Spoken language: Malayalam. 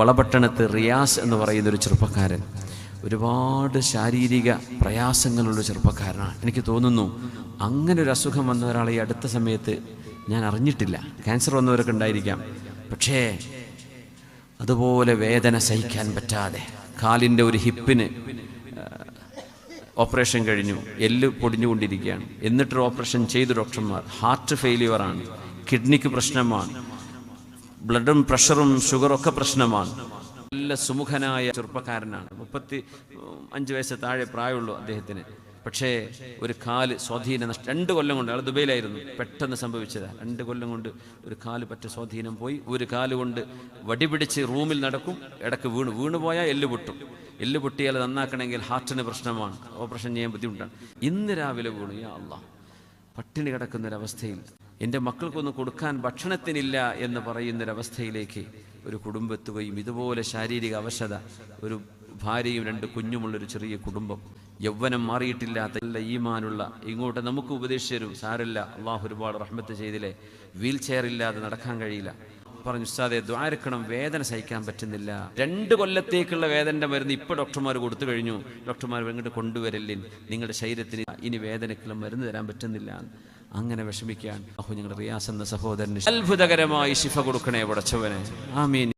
വളപട്ടണത്ത് റിയാസ് എന്ന് പറയുന്ന ഒരു ചെറുപ്പക്കാരൻ. ഒരുപാട് ശാരീരിക പ്രയാസങ്ങളുള്ള ചെറുപ്പക്കാരനാണ്. എനിക്ക് തോന്നുന്നു അങ്ങനെ ഒരു അസുഖം വന്ന ഒരാളെ ഈ അടുത്ത സമയത്ത് ഞാൻ അറിഞ്ഞിട്ടില്ല. ക്യാൻസർ വന്നവരൊക്കെ ഉണ്ടായിരിക്കാം. പക്ഷേ അതുപോലെ വേദന സഹിക്കാൻ പറ്റാതെ കാലിന്റെ ഒരു ഹിപ്പിന് ഓപ്പറേഷൻ കഴിഞ്ഞു. എല്ല് പൊടിഞ്ഞുകൊണ്ടിരിക്കുകയാണ്. എന്നിട്ടൊരു ഓപ്പറേഷൻ ചെയ്തു ഡോക്ടർമാർ. ഹാർട്ട് ഫെയിലിയറാണ്. കിഡ്നിക്ക് പ്രശ്നമാണ്. ബ്ലഡും പ്രഷറും ഷുഗറും ഒക്കെ പ്രശ്നമാണ്. നല്ല സുമുഖനായ ചെറുപ്പക്കാരനാണ്. മുപ്പത്തി അഞ്ച് വയസ്സ് താഴെ പ്രായമുള്ളൂ അദ്ദേഹത്തിന്. പക്ഷേ ഒരു കാൽ സ്വാധീനം നഷ്ട രണ്ട് കൊല്ലം കൊണ്ട് അയാൾ ദുബൈയിലായിരുന്നു. പെട്ടെന്ന് സംഭവിച്ചതാണ് രണ്ട് കൊല്ലം കൊണ്ട് ഒരു കാൽ പറ്റ സ്വാധീനം പോയി. ഒരു കാൽ കൊണ്ട് വടി പിടിച്ച് റൂമിൽ നടക്കും. ഇടയ്ക്ക് വീണ്. വീണ് പോയാൽ എല്ല് പൊട്ടും. എല്ല് പൊട്ടിയാൽ നന്നാക്കണമെങ്കിൽ ഹാർട്ടിന് പ്രശ്നമാണ്. ഓപ്പറേഷൻ ചെയ്യാൻ ബുദ്ധിമുട്ടാണ്. ഇന്ന് രാവിലെ വീണു. യാ അള്ളാഹ് പട്ടിണി കിടക്കുന്നൊരവസ്ഥയിൽ എന്റെ മക്കൾക്കൊന്നും കൊടുക്കാൻ ഭക്ഷണത്തിനില്ല എന്ന് പറയുന്നൊരവസ്ഥയിലേക്ക് ഒരു കുടുംബത്തുകയും ഇതുപോലെ ശാരീരിക അവശത ഒരു ഭാര്യയും രണ്ട് കുഞ്ഞുമുള്ളൊരു ചെറിയ കുടുംബം യൗവനം മാറിയിട്ടില്ലാത്ത നല്ല ഈമാനുള്ള ഇങ്ങോട്ട് നമുക്ക് ഉപദേശിച്ചു തരും സാരല്ല അള്ളാഹു ഒരുപാട് റഹ്മത്ത് ചെയ്തില്ലേ വീൽ ചെയർ ഇല്ലാതെ നടക്കാൻ കഴിയില്ല. പറഞ്ഞു ഉസ്താദെ ദ്വാരക്കണം വേദന സഹിക്കാൻ പറ്റുന്നില്ല. രണ്ട് കൊല്ലത്തേക്കുള്ള വേദനയുടെ മരുന്ന് ഇപ്പോൾ ഡോക്ടർമാർ കൊടുത്തു കഴിഞ്ഞു. ഡോക്ടർമാർ ഇങ്ങോട്ട് കൊണ്ടുവരല്ലിൻ നിങ്ങളുടെ ശരീരത്തിന് ഇനി വേദനക്കുള്ള മരുന്ന് തരാൻ പറ്റുന്നില്ല. അങ്ങനെ വിഷമിക്കാൻ അഹു ഞങ്ങളുടെ റിയാസ് എന്ന സഹോദരന് അത്ഭുതകരമായി ശിഫ കൊടുക്കണേ പടച്ചവനെ. ആമീൻ.